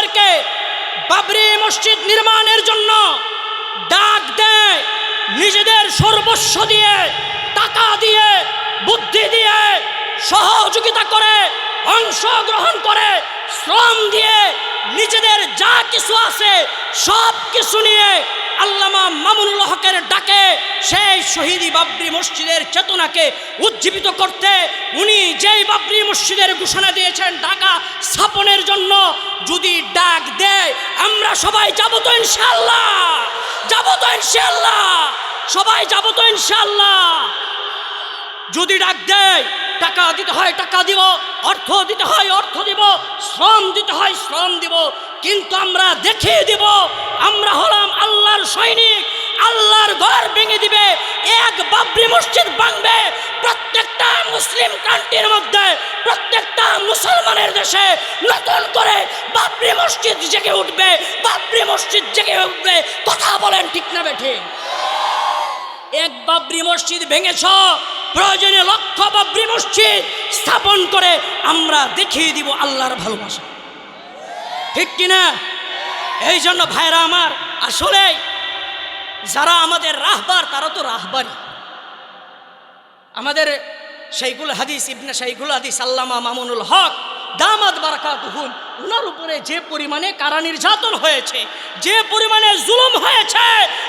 মুসলমানদেরকে বাবরি মসজিদ নির্মাণের জন্য ডাক দেয়, নিজেদের সর্বস্ব দিয়ে, টাকা দিয়ে, বুদ্ধি দিয়ে, সহযোগিতা করে, অংশগ্রহণ করে, শ্রম দিয়ে, নিজেদের যা কিছু আছে সব কিছু নিয়ে আল্লামা মামুনুল হকের ডাকে সেই শহীদি বাবরি মসজিদের চেতনাকে উজ্জীবিত করতে উনি যেই বাবরি মসজিদের ঘোষণা দিয়েছেন ঢাকা স্থাপনের জন্য, যদি ডাক দেয়, আমরা সবাই যাব তো ইনশাল্লাহ যাব তো ইনশাল্লাহ সবাই যাব তো ইনশাল্লাহ যদি ডাক দেয়, টাকা দিতে হয়, টাকা দিব, অর্থ দিতে হয়, অর্থ দিব, শ্রম দিতে হয়, শ্রম দিব, কিন্তু আমরা দেখিয়ে দিব, আমরা হলাম আল্লাহর সৈনিক আল্লাহর ঘর ভেঙে দিবে, এক বাবরি মসজিদ ভাঙবে, প্রত্যেকটা মুসলিম কান্ট্রির মধ্যে, প্রত্যেকটা মুসলমানের দেশে নতুন করে বাবরি মসজিদ জেগে উঠবে, বাবরি মসজিদ জেগে উঠবে। কথা বলেন ঠিক না বেঠে এক বাবরি মসজিদ ভেঙেছ, প্রয়োজনে লক্ষ বাবরি মসজিদ স্থাপন করে আমরা দেখিয়ে দিব আল্লাহর ভালোবাসা। ঠিক কিনা? এই জন্য ভাইরা আমার আসলে যারা আমাদের রাহবার, তারা তো রাহবারই। আমাদের শাইকুল হাদিস, ইবনে শাইকুল হাদিস, আল্লামা মামুনুল হক দামাদ বারাকাতুহুম ওনার উপরে যে পরিমাণে কারা নির্যাতন হয়েছে, যে পরিমাণে জুলুম হয়েছে,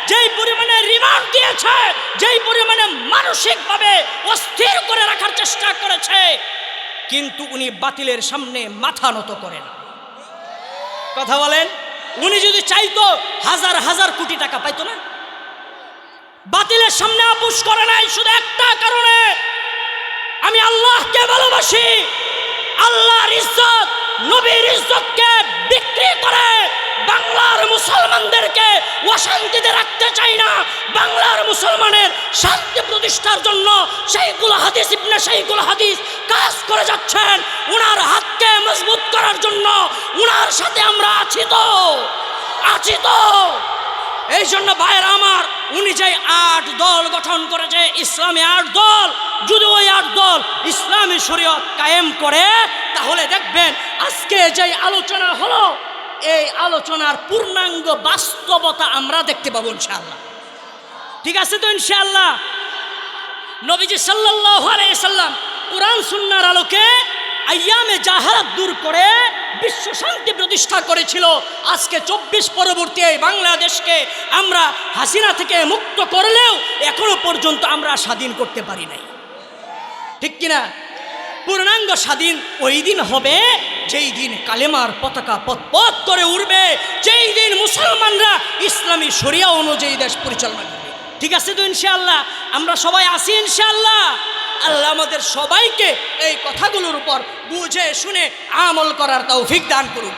যেই পরিমাণে রিমান্ড দিয়েছে, যেই পরিমাণে মানসিকভাবে অস্থির করে রাখার চেষ্টা করেছে, কিন্তু উনি বাতিলের সামনে মাথা নত করেন কথা বলেন? উনি যদি চাইতো, হাজার হাজার কোটি টাকা পাইতো না? বাতিলের সামনে আপুস করে নাই শুধু একটা কারণে। আমি আল্লাহকে ভালোবাসি। আল্লাহর ইজ্জত, নবীর ইজ্জতকে বিক্রি করে বাংলার মুসলমানদেরকে অশান্তিতে রাখতে চাই না। বাংলার মুসলমানের শান্তি প্রতিষ্ঠার জন্য সেইগুলো হাদিস, ইবনে সেইগুলো হাদিস কাজ করে যাচ্ছেন। ওনার হাতকে মজবুত করার জন্য ওনার সাথে আমরা আছি তো। আছি তো। এই জন্য ভাইয়ের আমার, উনি যে আট দল গঠন করেছে, ইসলামী আট দল, যদি ওই আট দল ইসলামী শরীয়ত কায়েম করে, তাহলে দেখবেন আজকে যে আলোচনা হলো, এই আলোচনার পূর্ণাঙ্গ বাস্তবতা আমরা দেখতে পাবো ইনশাআল্লাহ। ঠিক আছে তো ইনশাআল্লাহ? নবীজি সাল্লাল্লাহু আলাইহি সাল্লাম কোরআন সুন্নার আলোকে আইয়ামে জাহালাত দূর করে বিশ্ব শান্তি প্রতিষ্ঠা করেছিল। আজকে চব্বিশ পরবর্তী এই বাংলাদেশকে আমরা হাসিনা থেকে মুক্ত করলেও এখনও পর্যন্ত আমরা স্বাধীন করতে পারি নাই। ঠিক কিনা? পূর্ণাঙ্গ স্বাধীন ওই দিন হবে যেই দিন কালেমার পতাকা পথ পথ করে উঠবে যেই দিন মুসলমানরা ইসলামী শরিয়া অনুযায়ী দেশ পরিচালনা করবে। ঠিক আছে তো ইনশাআল্লাহ? আমরা সবাই আছি ইনশাআল্লাহ? আল্লাহ আমাদের সবাইকে এই কথাগুলোর উপর বুঝে শুনে আমল করার তৌফিক দান করুন।